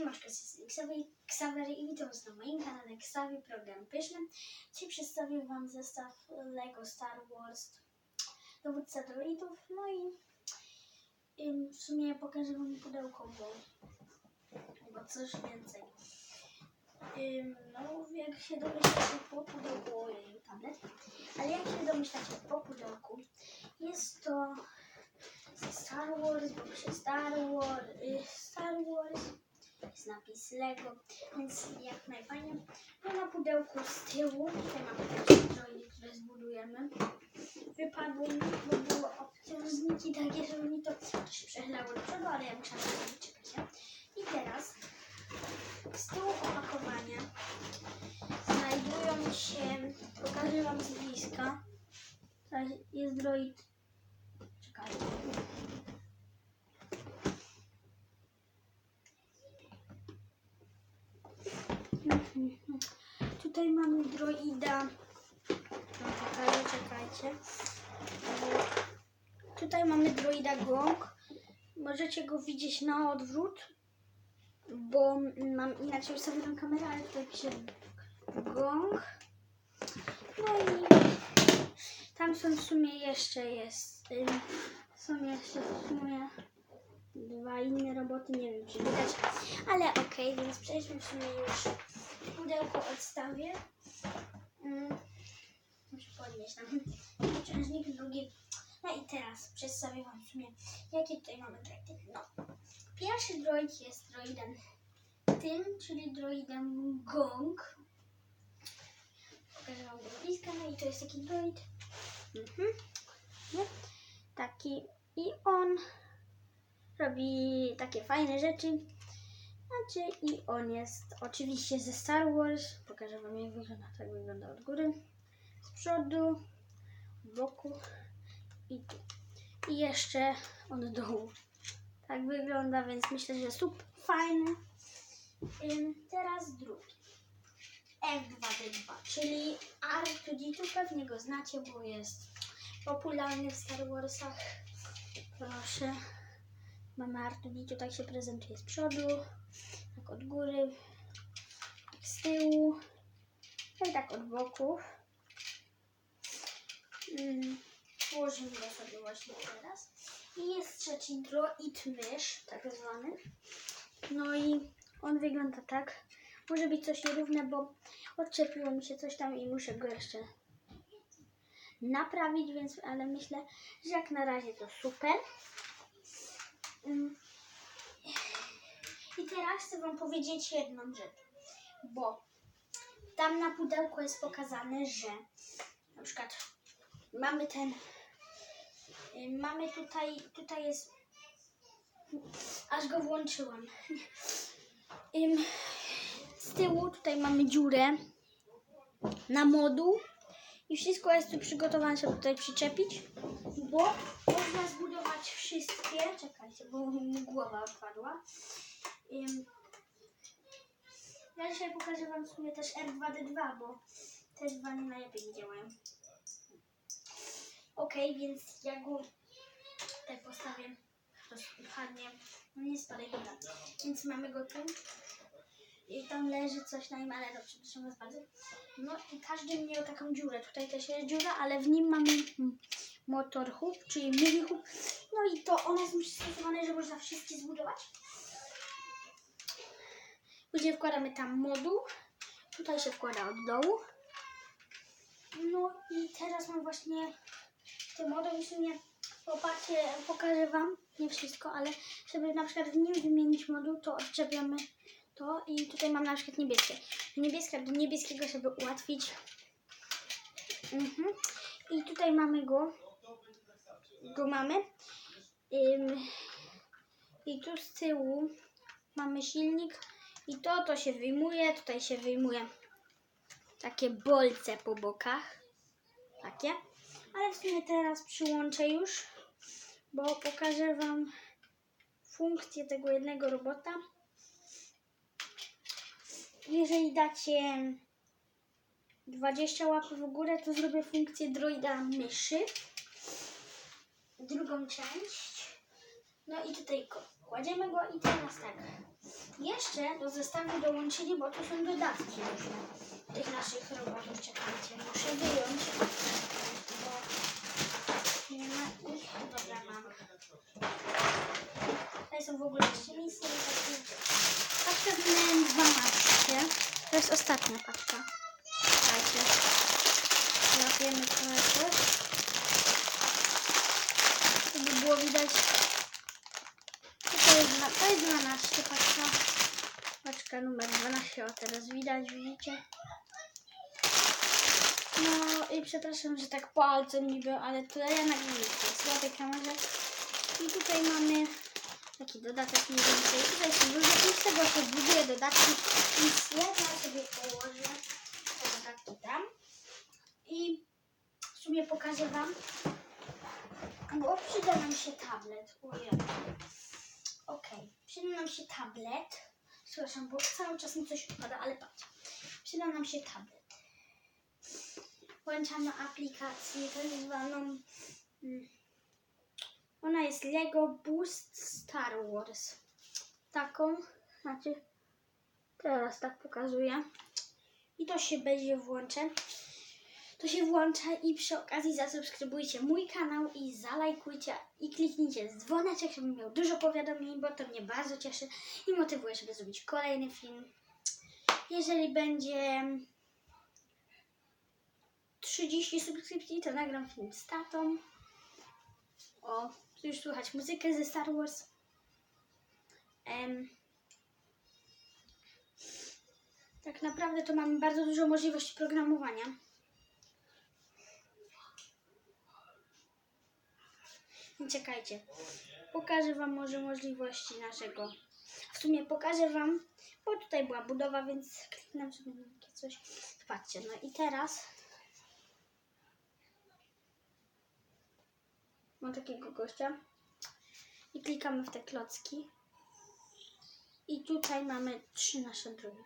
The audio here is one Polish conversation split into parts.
Siemaczka, z Xavery i witam was na moim kanale Xavi Program Pyszny. Dzisiaj przedstawię wam zestaw LEGO Star Wars Dowódca Droidów, no i ym, w sumie pokażę wam pudełko, bo, bo coś więcej. Ym, no, jak się domyślacie po pudełku, ojej, tablet, ale jak się domyślacie po pudełku, jest to Star Wars, bo się Star Wars, y, Star Wars, jest napis Lego, więc jak najfajniej. No na pudełku z tyłu, tutaj mamy takie droidy, które zbudujemy. Wypadło mi, bo były obciążniki takie, żeby mi to, to się przechylało do przodu, ale ja musiałam na to wyczekać. nie? I teraz z tyłu opakowania znajdują się, pokażę wam z bliska, jest droid, czekajcie, Mhm. Tutaj mamy droida. No, Pokażę, czekajcie. Tutaj mamy droida gong. Możecie go widzieć na odwrót, bo mam inaczej ustawioną kamerę, ale tutaj pisze gong. No i tam są w sumie jeszcze jest. ym, Są jeszcze w sumie dwa inne roboty, nie wiem czy widać, ale okej, więc przejdźmy w sumie już pudełko odstawię. Mm, Muszę podnieść tam uczężnik drugi. No i teraz przedstawię Wam w sumie, jakie tutaj mamy droidy. No, pierwszy droid jest droidem tym, czyli droidem Gong. Pokażę Wam go bliska, no i to jest taki droid. Mhm. Nie? Taki i on robi takie fajne rzeczy. Znaczy i on jest oczywiście ze Star Wars. Pokażę wam jak wygląda. Tak wygląda od góry, z przodu, boku i tu. I jeszcze od dołu. Tak wygląda, więc myślę, że super fajny. Teraz drugi. F2D2, czyli R2D2, pewnie go znacie, bo jest popularny w Star Warsach. Proszę. Mamy R2D2, tak się prezentuje z przodu, tak od góry, tak z tyłu, no i tak od boków. Mm, Położymy go sobie właśnie teraz. I jest trzeci droid mysz, tak zwany. No i on wygląda tak. Może być coś nierówne, bo odczepiło mi się coś tam i muszę go jeszcze naprawić, więc ale myślę, że jak na razie to super. I teraz chcę Wam powiedzieć jedną rzecz, bo tam na pudełku jest pokazane, że na przykład mamy ten, mamy tutaj, tutaj jest, aż go włączyłam. Z tyłu tutaj mamy dziurę na moduł i wszystko jest tu przygotowane, żeby tutaj przyczepić, bo można zbudować wszystkie. Czekajcie, bo mi głowa odpadła. Ja dzisiaj pokażę Wam w sumie też R2D2, bo te dwa nie najlepiej nie działają. Ok, więc ja go tutaj postawię. Rozpadnie. No nie spadaj woda. Więc mamy go tu. I tam leży coś na nim, ale dobrze, przepraszam Was bardzo. No i każdy miał taką dziurę. Tutaj też jest dziura, ale w nim mamy motor hub, czyli movie hub. No i to one są przystosowane, że można wszystkie zbudować. Później wkładamy tam moduł. Tutaj się wkłada od dołu. No i teraz mam właśnie ten moduł w sumie pokażę Wam, nie wszystko, ale żeby na przykład w nim wymienić moduł, to odczepiamy to i tutaj mam na przykład niebieskie. Niebieska do niebieskiego, żeby ułatwić. Mhm. I tutaj mamy go. Go mamy. I tu z tyłu mamy silnik. I to, to się wyjmuje. Tutaj się wyjmuje takie bolce po bokach. Takie. Ale w sumie teraz przyłączę już, bo pokażę Wam funkcję tego jednego robota. Jeżeli dacie 20 łapy w górę, to zrobię funkcję droida myszy. Drugą część. No i tutaj kładziemy go i teraz tak. jeszcze do zestawu dołączyli, bo tu są dodatki różne tych naszych robotów. Czekajcie, muszę wyjąć, bo nie ma ich. Dobra, mam. Tutaj są w ogóle jeszcze misje. takie- Paczkę wymieniłem 12. To jest ostatnia paczka. Czekajcie. Łapiemy trochę też. Żeby było widać. To jest, to jest 12 paczka. Paczka numer 12. O, teraz widać, widzicie? No i przepraszam, że tak palcem niby, ale to ja w słabej kamerze. I tutaj mamy taki dodatek mniej więcej. Tutaj są różne z tego się buduje dodatki. Więc ja sobie położę te dodatki tam. I w sumie pokażę Wam, bo przyda nam się tablet. Ojej. Okej, przyda nam się tablet. Przepraszam, bo cały czas mi coś upada, ale patrz. Przyda nam się tablet. Włączamy aplikację tak zwaną. mm, Ona jest Lego Boost Star Wars. Taką, znaczy teraz tak pokazuję. I to się będzie włącza. To się włącza i przy okazji zasubskrybujcie mój kanał i zalajkujcie i kliknijcie dzwoneczek, żebym miał dużo powiadomień, bo to mnie bardzo cieszy i motywuje, żeby zrobić kolejny film. Jeżeli będzie 30 subskrypcji, to nagram film z tatą. O, tu już słychać muzykę ze Star Wars. Em, tak naprawdę to mamy bardzo dużo możliwości programowania. Czekajcie, pokażę Wam może możliwości naszego. W sumie pokażę Wam, bo tutaj była budowa, więc kliknę sobie takie coś. Patrzcie, no i teraz mam takiego gościa i klikamy w te klocki. I tutaj mamy trzy nasze drogi.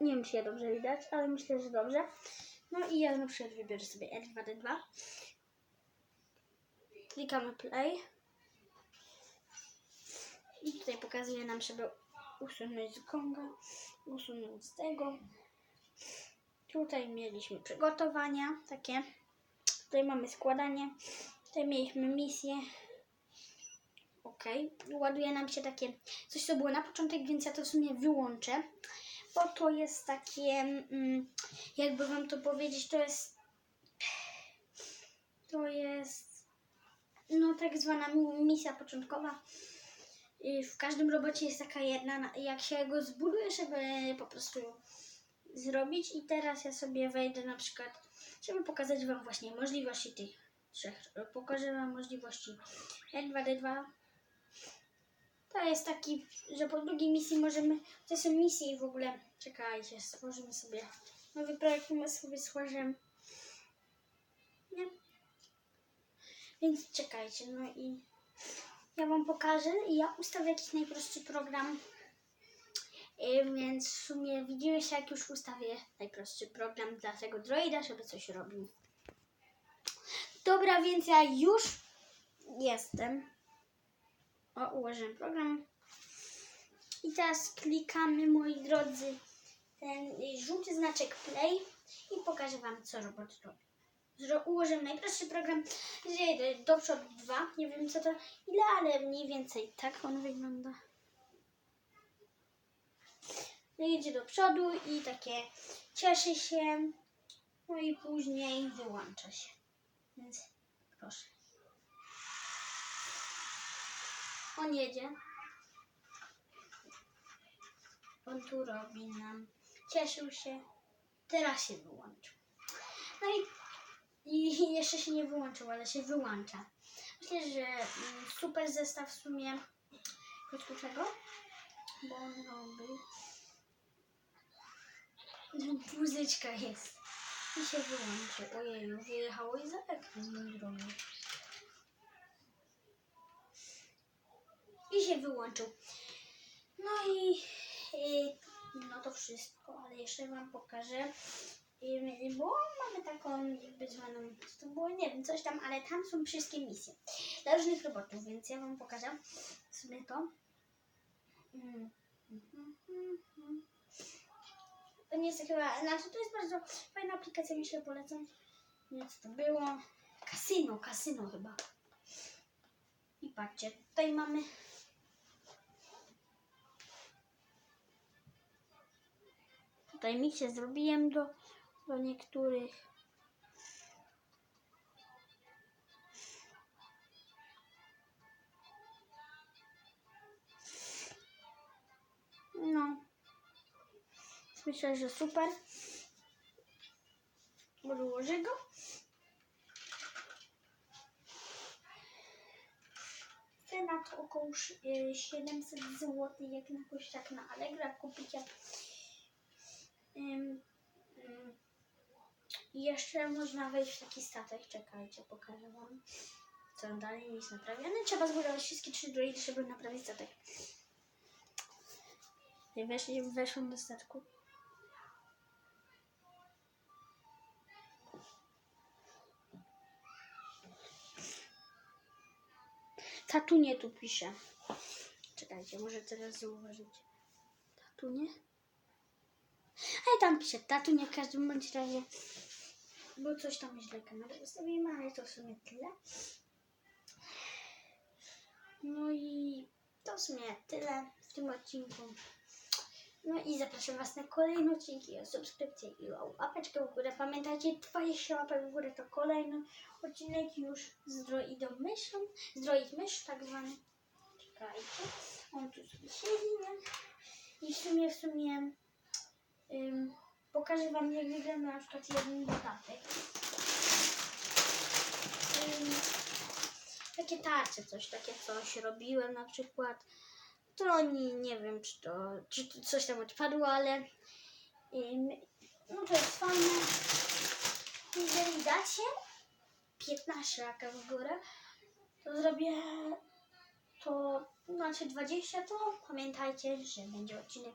Nie wiem, czy je dobrze widać, ale myślę, że dobrze. No i ja na przykład wybiorę sobie R2D2. Klikamy play. I tutaj pokazuje nam, żeby usunąć z Konga, usunąć z tego. Tutaj mieliśmy przygotowania takie. Tutaj mamy składanie. Tutaj mieliśmy misję. Ok. Ładuje nam się takie coś, co było na początek, więc ja to w sumie wyłączę. To jest takie, mm, jakby wam to powiedzieć, to jest to jest no tak zwana mi- misja początkowa. I w każdym robocie jest taka jedna, na- jak się go zbuduje, żeby po prostu zrobić. I teraz ja sobie wejdę na przykład, żeby pokazać Wam właśnie możliwości tych trzech. Pokażę Wam możliwości N2D2. To jest taki, że po drugiej misji możemy, to są misje i w ogóle, czekajcie, stworzymy sobie nowy projekt, my sobie stworzymy. Nie? Więc czekajcie, no i ja Wam pokażę i ja ustawię jakiś najprostszy program. Yy, Więc w sumie widzimy się, jak już ustawię najprostszy program dla tego droida, żeby coś robił. Dobra, więc ja już jestem. O, ułożyłem program. I teraz klikamy, moi drodzy, ten żółty znaczek play i pokażę Wam, co robot robi. Zro- Ułożyłem najprostszy program, do przodu dwa. Nie wiem co to ile, ale mniej więcej tak on wygląda. No idzie do przodu i takie cieszy się, no i później wyłącza się. Więc proszę. On jedzie. On tu robi nam. Cieszył się. Teraz się wyłączył. No i, i jeszcze się nie wyłączył, ale się wyłącza. Myślę, że mm, super zestaw w sumie. Krótko czego? Bo on robi. Muzyczka jest. I się wyłączy. Ojej, wyjechało i za ekran mój drogi. I się wyłączył. No i, i no to wszystko, ale jeszcze Wam pokażę. Ym, Bo mamy taką jakby zwaną, to było, nie wiem, coś tam, ale tam są wszystkie misje dla różnych robotów, więc ja Wam pokażę sobie to. Mm. To nie jest chyba, znaczy to jest bardzo fajna aplikacja, myślę, polecam. Nie wiem, co to było. Kasyno, kasyno chyba. I patrzcie, tutaj mamy Tutaj misję zrobiłem do, do niektórych. No. Myślę, że super. Odłożę go. Cena to około sz- y, 700 zł, jak na jakoś tak na Allegro kupicie. Ym, jeszcze można wejść w taki statek. Czekajcie, pokażę wam. Co dalej nie jest naprawione. Trzeba zbudować wszystkie trzy droidy, żeby naprawić statek. I weszli, weszłam do statku. Tatunie tu pisze. Czekajcie, może teraz zauważycie. Tatunie? I tam pisze tatunie w każdym bądź razie. Bo coś tam źle kamerę ustawimy, ale to w sumie tyle. No i to w sumie tyle w tym odcinku. No i zapraszam Was na kolejne odcinki o subskrypcję i o łapeczkę w górę. Pamiętajcie, 20 łapek w górę to kolejny odcinek już z droidą myszą. Z droid mysz tak zwany. Czekajcie. On tu sobie siedzi, nie? I w sumie, w sumie ym, pokażę Wam jak wygląda na przykład jeden dodatek. Ym, takie tarcze, coś, takie coś robiłem na przykład. To nie, nie wiem, czy to, czy to coś tam odpadło, ale ym, no to jest fajne. Jeżeli dacie 15 łapek w górę, to zrobię to, znaczy 20, to pamiętajcie, że będzie odcinek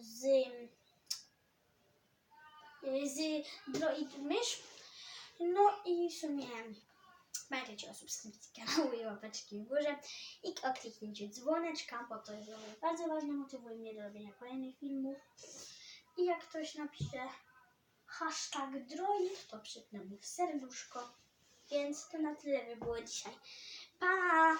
z, y, z Droid Mysz. No i w sumie pamiętajcie o subskrypcji kanału i łapeczki w górze i o kliknięciu dzwoneczka, bo to jest bardzo ważne, motywuje mnie do robienia kolejnych filmów. I jak ktoś napisze hashtag droid, to przypnę mu serduszko. Więc to na tyle by było dzisiaj. Pa!